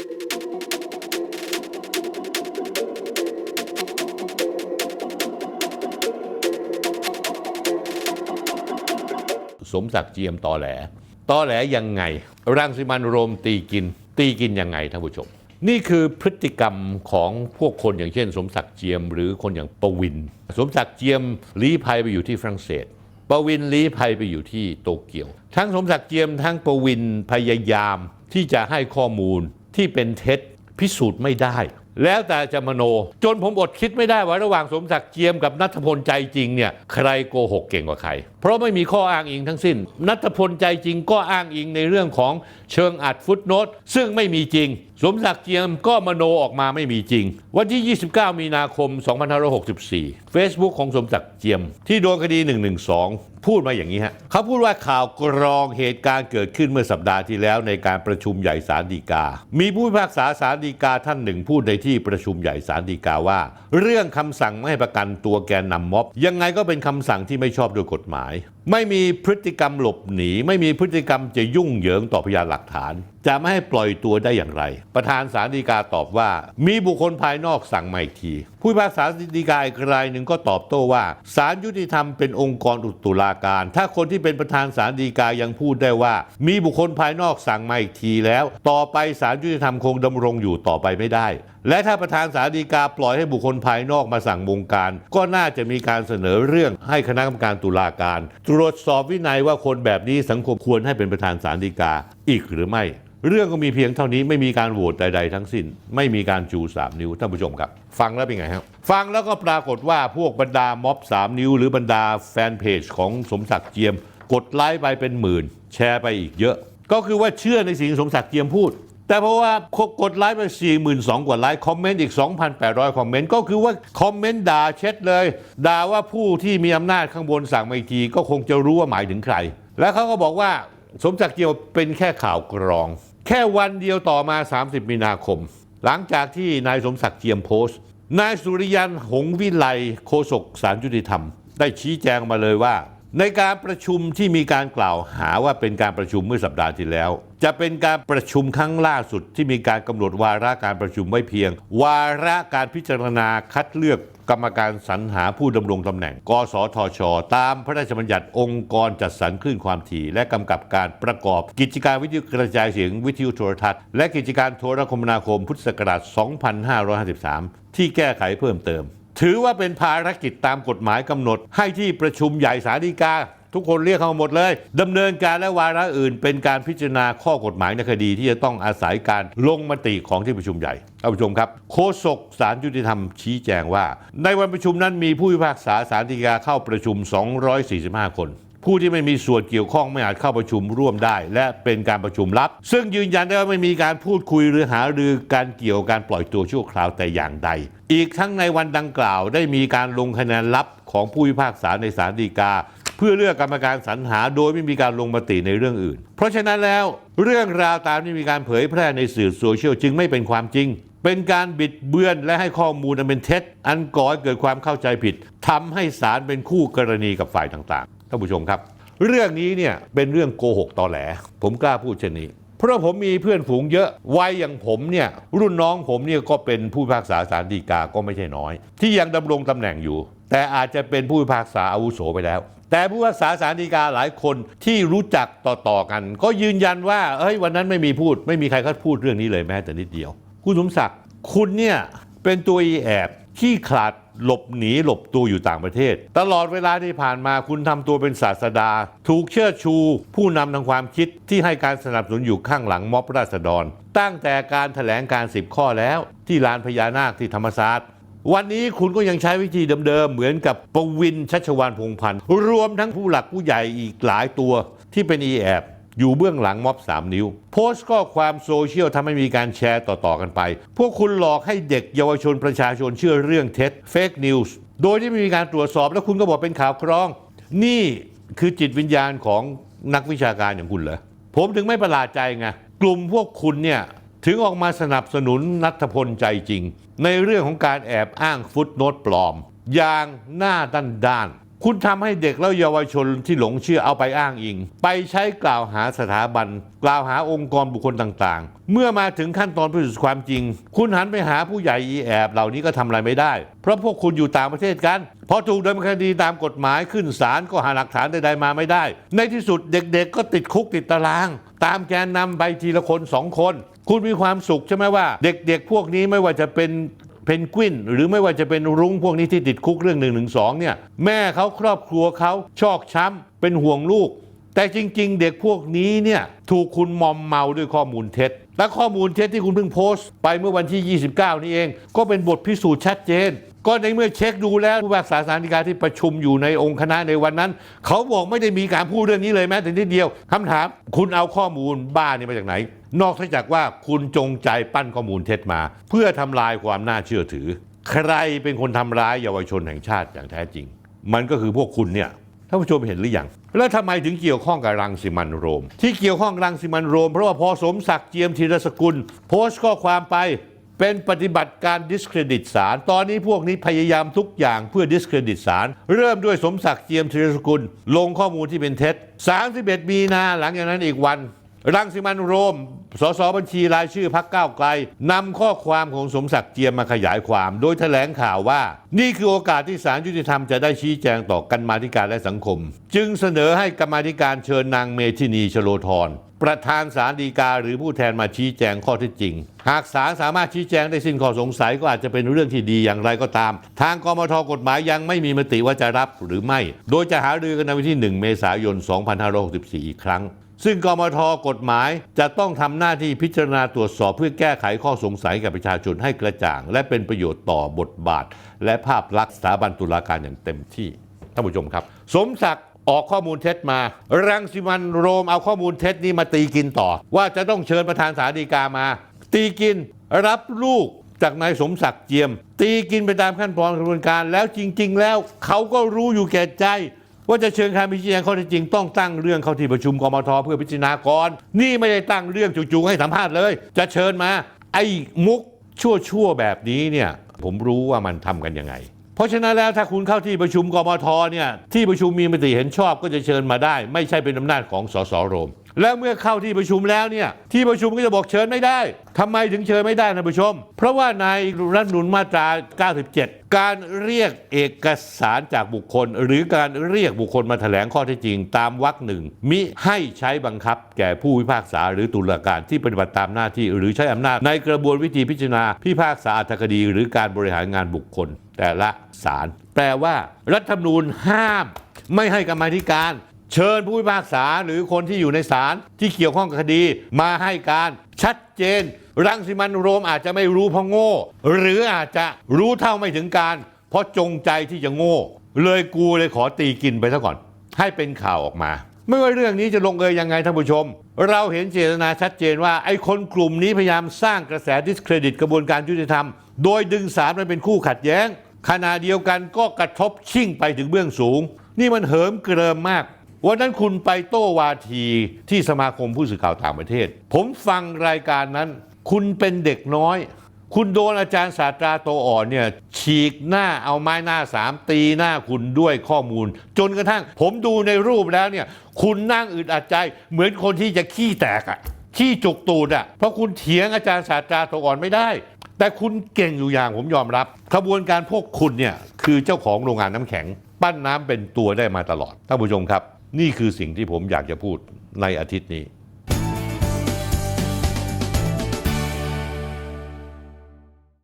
สมศักดิ์เจียมตอแหลตอแหลยังไงรังสิมันโรมตีกิน ตีกินยังไงท่านผู้ชม นี่คือพฤติกรรมของพวกคนอย่างเช่น สมศักดิ์เจียม หรือคนอย่างประวิน สมศักดิ์เจียมลี้ภัยไปอยู่ที่ฝรั่งเศสประวินลี้ภัยไปอยู่ที่โตเกียว ทั้งสมศักดิ์เจียมทั้งประวินพยายามที่จะให้ข้อมูล ที่เป็นเท็จพิสูจน์ไม่ได้ แล้วแต่จะมโน จนผมอดคิดไม่ได้ว่าระหว่างสมศักดิ์เจียมกับนัทพลใจจริงเนี่ยใครโกหกเก่งกว่าใคร เพราะไม่มีข้ออ้างอิงทั้งสิ้น นัทพลใจจริงก็อ้างอิงในเรื่องของเชิงอัดฟุตโนตซึ่งไม่มีจริง สมศักดิ์เจียมก็มโนออกมาไม่มีจริง วันที่ 29 มีนาคม 2564 Facebook ของสมศักดิ์เจียม ที่โดนคดี 112พูดมาอย่างนี้ฮะเขาพูดว่าข่าวกรองเหตุการณ์เกิดขึ้นเมื่อสัปดาห์ที่แล้วในการประชุมใหญ่ศาลฎีกา มีผู้พิพากษาศาลฎีกาท่านหนึ่งพูดในที่ประชุมใหญ่ศาลฎีกาว่า เรื่องคำสั่งไม่ให้ประกันตัวแกนนำม็อบ ยังไงก็เป็นคำสั่งที่ไม่ชอบโดยกฎหมาย ไม่มีพฤติกรรมหลบหนี ไม่มีพฤติกรรมจะยุ่งเหยิงต่อพยานหลักฐาน จะไม่ให้ปล่อยตัวได้อย่างไร ประธานศาลฎีกาตอบว่า มีบุคคลภายนอกสั่งมาอีกที ผู้พิพากษาฎีกาอีกรายหนึ่งก็ตอบโต้ว่าศาลยุติธรรมเป็นองค์กรอุตุลาการ ถ้าคนที่เป็นประธานศาลฎีกายังพูดได้ว่า มีบุคคลภายนอกสั่งมาอีกทีแล้ว ต่อไปศาลยุติธรรมคงดำรงอยู่ต่อไปไม่ได้และถ้าประธานศาลฎีกาปล่อยให้บุคคลภายนอกมาสั่งวงการ ก็น่าจะมีการเสนอเรื่องให้คณะกรรมการตุลาการ ตรวจสอบวินัยว่าคนแบบนี้สังคมควรให้เป็นประธานศาลฎีกาอีกหรือไม่ เรื่องก็มีเพียงเท่านี้ไม่มีการโหวตใด ๆ ทั้งสิ้น ไม่มีการจูสามนิ้วท่านผู้ชมครับ ฟังแล้วเป็นไงครับฟังแล้วก็ปรากฏว่าพวกบรรดาม็อบ3 นิ้ว หรือบรรดาแฟนเพจของสมศักดิ์เจียม กดไลค์ไปเป็นหมื่น แชร์ไปอีกเยอะ ก็คือว่าเชื่อในสิ่งสมศักดิ์เจียมพูด แต่เพราะว่ากดไลค์ไป 42,000 กว่าไลค์คอมเมนต์อีก 2,800 คอมเมนต์ก็คือว่าคอมเมนต์ด่าเช็ดเลย ด่าว่าผู้ที่มีอำนาจข้างบนสั่งมาอีกทีก็คงจะรู้ว่าหมายถึงใคร แล้วเขาก็บอกว่าสมศักดิ์เจียมเป็นแค่ข่าวกรอง แค่วันเดียวต่อมา 30 มีนาคม หลังจากที่นายสมศักดิ์เจียมโพสต์นายสุริยันหงวิไลโฆษกสารยุติธรรม ได้ชี้แจงมาเลยว่า ในการประชุมที่มีการกล่าวหาว่าเป็นการประชุมเมื่อสัปดาห์ที่แล้ว จะเป็นการประชุมครั้งล่าสุดที่มีการกำหนดวาระการประชุมไว้เพียง วาระการพิจารณาคัดเลือกกรรมการสรรหาผู้ดำรงตำแหน่ง กสทช ตามพระราชบัญญัติองค์กรจัดสรรคลื่นความถี่ และกำกับการประกอบกิจการวิทยุกระจายเสียงวิทยุโทรทัศน์และกิจการโทรคมนาคมพุทธศักราช 2553 ที่แก้ไขเพิ่มเติม ถือว่าเป็นภารกิจตามกฎหมายกำหนด ให้ที่ประชุมใหญ่สาลีกา ทุกคนเรียกเข้ามาหมดเลยดำเนินการและวาระอื่น เป็นการพิจารณาข้อกฎหมายในคดีที่จะต้องอาศัยการลงมติของที่ประชุมใหญ่ท่านผู้ชมครับโฆษกสารยุติธรรมชี้แจงว่า ในวันประชุมนั้นมีผู้พิพากษาสารฎีกาเข้าประชุม 245 คน ผู้ที่ไม่มีส่วนเกี่ยวข้องไม่อาจเข้าประชุมร่วมได้ และเป็นการประชุมลับ ซึ่งยืนยันได้ว่าไม่มีการพูดคุยหรือหารือการเกี่ยวกับการปล่อยตัวชั่วคราวแต่อย่างใด อีกทั้งในวันดังกล่าวได้มีการลงคะแนนลับของผู้พิพากษาในศาลฎีกา เพื่อเลือกกรรมการสรรหาโดยไม่มีการลงมติในเรื่องอื่น เพราะฉะนั้นแล้ว เรื่องราวตามที่มีการเผยแพร่ในสื่อโซเชียลจึงไม่เป็นความจริง เป็นการบิดเบือนและให้ข้อมูลอันเป็นเท็จ อันก่อให้เกิดความเข้าใจผิดทำให้ศาลเป็นคู่กรณีกับฝ่ายต่างๆท่านผู้ชมครับ เรื่องนี้เนี่ยเป็นเรื่องโกหกตอแหล ผมกล้าพูดเช่นนี้ เพราะผมมีเพื่อนฝูงเยอะวัยอย่างผมเนี่ยรุ่นน้องผมเนี่ยก็เป็นผู้พิพากษาศาลฎีกาก็ไม่ใช่น้อย ที่ยังดำรงตำแหน่งอยู่ แต่อาจจะเป็นผู้พิพากษาอาวุโสไปแล้ว แต่ผู้พิพากษาศาลฎีกาหลายคนที่รู้จักต่อๆกัน ก็ยืนยันว่าเฮ้ยวันนั้นไม่มีพูด ไม่มีใครเขาพูดเรื่องนี้เลยแม้แต่นิดเดียว คุณสมศักดิ์คุณเนี่ยเป็นตัวอีแอบขี้ขลาดหลบหนีหลบตัวอยู่ต่างประเทศ ตลอดเวลาที่ผ่านมาคุณทำตัวเป็นศาสดา ถูกเชิดชู ผู้นำทางความคิดที่ให้การสนับสนุนอยู่ข้างหลังม็อบราษฎร ตั้งแต่การถแถลงการ 10 ข้อแล้ว ที่ลานพญานาคที่ธรรมศาสตร์วันนี้คุณก็ยังใช้วิธีเดิมๆ เหมือนกับประวินชัชวานพงพันธ์รวมทั้งผู้หลักผู้ใหญ่อีกหลายตัวที่เป็นอีแอบ อยู่เบื้องหลังม็อบ 3 นิ้ว โพสต์ข้อความโซเชียลทำให้มีการแชร์ต่อ ๆ กันไป พวกคุณหลอกให้เด็กเยาวชนประชาชนเชื่อเรื่องเท็จเฟกนิวส์โดยที่ไม่มีการตรวจสอบแล้วคุณก็บอกเป็นข่าวกรอง นี่คือจิตวิญญาณของนักวิชาการอย่างคุณเหรอผมถึงไม่ประหลาดใจไงกลุ่มพวกคุณเนี่ยถึงออกมาสนับสนุนนัทพลใจจริง ในเรื่องของการแอบอ้างฟุตโนตปลอม อย่างหน้าด้านด้าน คุณทำให้เด็กและเยาวชนที่หลงเชื่อเอาไปอ้างอิง ไปใช้กล่าวหาสถาบัน กล่าวหาองค์กรบุคคลต่างๆ เมื่อมาถึงขั้นตอนพิสูจน์ความจริง คุณหันไปหาผู้ใหญ่อีแอบเหล่านี้ก็ทำอะไรไม่ได้ เพราะพวกคุณอยู่ต่างประเทศกันพอถูกดำเนินคดีตามกฎหมายขึ้นศาลก็หาหลักฐานใดๆมาไม่ได้ ในที่สุดเด็กๆ ก็ติดคุกติดตาราง ตามแกนนำไปทีละคนสองคน คุณมีความสุขใช่ไหมว่า เด็กๆ พวกนี้ไม่ว่าจะเป็น เพนกวิน หรือไม่ว่าจะเป็นรุ้งพวกนี้ที่ติดคุกเรื่อง1นึเนี่ยแม่เขาครอบครัวเขาชอกช้ำเป็นห่วงลูก แต่จริง ๆ เด็กพวกนี้เนี่ยถูกคุณมอมเมาด้วยข้อมูลเท็จ และข้อมูลเท็จที่คุณเพิ่งโพสต์ ไปเมื่อวันที่ 29 นี้เอง ก็เป็นบทพิสูจน์ชัดเจน ก็ในเมื่อเช็คดูแล้วผู้พิพากษาศาลฎีกาที่ประชุมอยู่ในองค์คณะในวันนั้น เขาบอกไม่ได้มีการพูดเรื่องนี้เลยแม้แต่นิดเดียวคำถามคุณเอาข้อมูลบ้านี่มาจากไหน นอกจากว่าคุณจงใจปั้นข้อมูลเท็จมา เพื่อทำลายความน่าเชื่อถือ ใครเป็นคนทำร้ายเยาวชนแห่งชาติอย่างแท้จริง มันก็คือพวกคุณเนี่ยท่านผู้ชมเห็นหรือยัง แล้วทำไมถึงเกี่ยวข้องกับรังสิมันโรม ที่เกี่ยวข้องรังสิมันโรม เพราะว่าพอสมศักดิ์เจียมธีรสกุล โพสต์ข้อความไปเป็นปฏิบัติการ discredit ศาลตอนนี้พวกนี้พยายามทุกอย่างเพื่อ discredit ศาลเริ่มด้วยสมศักดิ์เจียมธีรสกุล ลงข้อมูลที่เป็นเท็จ31มีนาหลังจากนั้นอีกวัน รังสิมันโรม สสบัญชีรายชื่อพักก้าวไกลนำข้อความของสมศักดิ์เจียมมาขยายความ โดยแถลงข่าวว่า นี่คือโอกาสที่ศาลยุติธรรมจะได้ชี้แจงต่อกันมาธิการและสังคม จึงเสนอให้กรรมาธิการเชิญนางเมธินีชโลธรประธานศาลฎีกาหรือผู้แทนมาชี้แจงข้อเท็จจริง หากศาลสามารถชี้แจงได้สิ้นข้อสงสัยก็อาจจะเป็นเรื่องที่ดีอย่างไรก็ตาม ทางกมทกฎหมายยังไม่มีมติว่าจะรับหรือไม่ โดยจะหารือกันในวันที่ 1 เมษายน 2564 อีกครั้ง ซึ่งกมทกฎหมายจะต้องทำหน้าที่พิจารณาตรวจสอบเพื่อแก้ไขข้อสงสัยกับประชาชนให้กระจ่าง และเป็นประโยชน์ต่อบทบาท และภาพลักษณ์สถาบันตุลาการอย่างเต็มที่ท่านผู้ชมครับ สมศักดิ์ออกข้อมูลเท็จมา รังสิมันโรมเอาข้อมูลเท็จนี้มาตีกินต่อ ว่าจะต้องเชิญประธานศาลฎีกามา ตีกินรับลูกจากนายสมศักดิ์เจียม ตีกินไปตามขั้นตอนกระบวนการแล้วจริง ๆ แล้วเขาก็รู้อยู่แก่ใจ ว่าจะเชิญใครมาชี้แจงข้อเท็จจริงต้องตั้งเรื่องเข้าที่ประชุมกมทเพื่อพิจารณาก่อนนี่ไม่ได้ตั้งเรื่องจู่ๆให้สัมภาษณ์เลย จะเชิญมา ไอ้มุกชั่วๆแบบนี้เนี่ยผมรู้ว่ามันทำกันยังไง เพราะฉะนั้นแล้วถ้าคุณเข้าที่ประชุมกมทเนี่ยที่ประชุมมีมติเห็นชอบก็จะเชิญมาได้ ไม่ใช่เป็นอำนาจของสสโรม แล้วเมื่อเข้าที่ประชุมแล้วเนี่ยที่ประชุมก็จะบอกเชิญไม่ได้ทำไมถึงเชิญไม่ได้ท่านผู้ชม เพราะว่าในรัฐธรรมนูญมาตรา 97 การเรียกเอกสารจากบุคคล หรือการเรียกบุคคลมาแถลงข้อเท็จจริง ตามวรรคหนึ่งมิให้ใช้บังคับ แก่ผู้พิพากษาหรือตุลาการที่ปฏิบัติตามหน้าที่ หรือใช้อำนาจในกระบวนวิธีพิจารณาพิพากษาอัตคดี หรือการบริหารงานบุคคล แต่ละศาลแปลว่า รัฐธรรมนูญห้าม ไม่ให้กรรมธิการ เชิญผู้พิพากษาหรือคนที่อยู่ในศาลที่เกี่ยวข้องกับคดีมาให้การชัดเจน รังสิมันโรมอาจจะไม่รู้เพราะโง่ หรืออาจจะรู้เท่าไม่ถึงการ เพราะจงใจที่จะโง่ เลยกูเลยขอตีกินไปซะก่อน ให้เป็นข่าวออกมา ไม่ว่าเรื่องนี้จะลงเอยยังไงท่านผู้ชม เราเห็นเจตนาชัดเจนว่า ไอ้คนกลุ่มนี้พยายามสร้างกระแสดิสเครดิตกระบวนการยุติธรรม โดยดึงศาลมาเป็นคู่ขัดแย้งขณะเดียวกันก็กระทบชิ่งไปถึงเบื้องสูง นี่มันเหิมเกริมมาก วันนั้นคุณไปโต้วาทีที่สมาคมผู้สื่อข่าวต่างประเทศ ผมฟังรายการนั้น คุณเป็นเด็กน้อย คุณโดนอาจารย์ศาสตราโตอ่อนเนี่ยฉีกหน้าเอาไม้หน้าสามตีหน้าคุณด้วยข้อมูล จนกระทั่ง ผมดูในรูปแล้วเนี่ย คุณนั่งอึดอัดใจ เหมือนคนที่จะขี้แตกอะขี้จุกตูดอะเพราะคุณเถียงอาจารย์ศาสตราโตอ่อนไม่ได้ แต่คุณเก่งอยู่อย่างผมยอมรับขบวนการพวกคุณเนี่ยคือเจ้าของโรงงานน้ำแข็ง ปั้นน้ำเป็นตัวได้มาตลอดท่านผู้ชมครับ นี่คือสิ่งที่ผมอยากจะพูดในอาทิตย์นี้